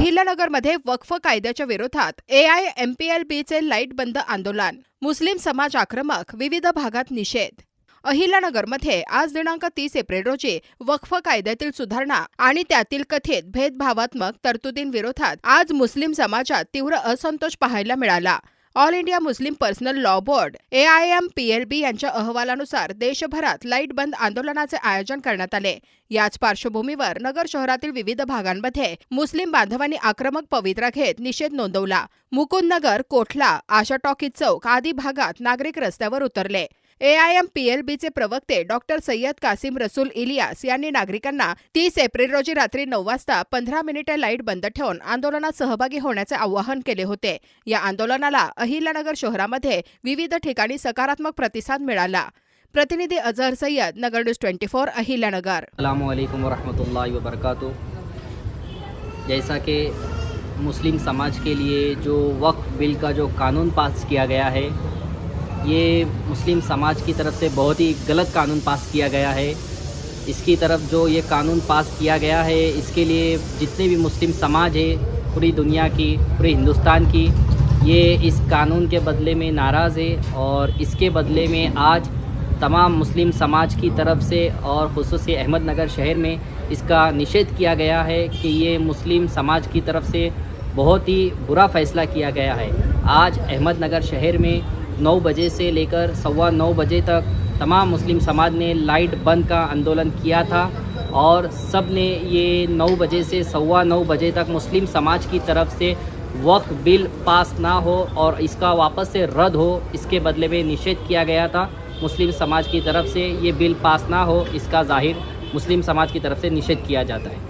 अहिल्यानगरमध्ये वक्फ कायद्याच्या विरोधात A I M P L बीचे लाइट बंद आंदोलन. मुस्लिम समाज आक्रमक विविध भागात निषेध. अहिल्यानगरमध्ये आज दिनांक तीस एप्रिल रोजी वक्फ कायद्यातील सुधारणा आणि त्यातील कथित भेदभावात्मक तरतुदींविरोधात आज मुस्लिम समाजात तीव्र असंतोष पाहायला मिळाला. All India Muslim personal law board A I M P L B यांच्या अहवालानुसार देशभरात लाइट बंद आंदोलनाचे आयोजन करण्यात आले. याच पार्श्वभूमीवर नगर शहरातील विविध भागांमध्ये मुस्लिम बांधवांनी आक्रमक पवित्रा घेत निषेध नोंदवला. मुकुंदनगर कोठला आशा टॉकीज चौक आदी भागात नागरिक रस्त्यावर उतरले. A I M P L बीचे प्रवक्ते डॉक्टर सय्यद कासिम रसूल इलियास यांनी नागरिकांना तीस एप्रिल रोजी रात्री नऊ वाजता पंधरा मिनिटे लाइट बंद ठेवून आंदोलनात सहभागी होण्याचे आवाहन केले होते. या आंदोलनाला अहिल्यानगर शहरामध्ये विविध ठिकाणी सकारात्मक प्रतिसाद मिळाला. प्रतिनिधी Azhar Sayyad Nagar news twenty four Ahilyanagar. अल्लाम वरहमतुल्लाहि वबरकातुह. जैसा कि मुस्लिम समाज के लिए जो वक्फ बिल का जो कानून पास किया गया है ये मुस्लिम समाज की तरफ़ से बहुत ही गलत कानून पास किया गया है। इसकी तरफ़ जो ये कानून पास किया गया है, इसके लिए जितने भी मुस्लिम समाज है, पूरी दुनिया की, पूरे हिंदुस्तान की, ये इस कानून के बदले में नाराज़ है और इसके बदले में आज तमाम मुस्लिम समाज की तरफ़ से और खसूस अहमदनगर शहर में इसका निषेध किया गया है कि ये मुस्लिम समाज की तरफ़ से बहुत ही बुरा फ़ैसला किया गया है। आज अहमदनगर शहर में नौ बजे से लेकर सवा नौ बजे तक तमाम मुस्लिम समाज ने लाइट बंद का आंदोलन किया था और सबने ये नौ बजे से सवा नौ बजे तक मुस्लिम समाज की तरफ़ से वक्फ बिल पास ना हो और इसका वापस से रद्द हो, इसके बदले में निषेध किया गया था। मुस्लिम समाज की तरफ़ से ये बिल पास ना हो, इसका ज़ाहिर मुस्लिम समाज की तरफ़ से निषेध किया जाता है।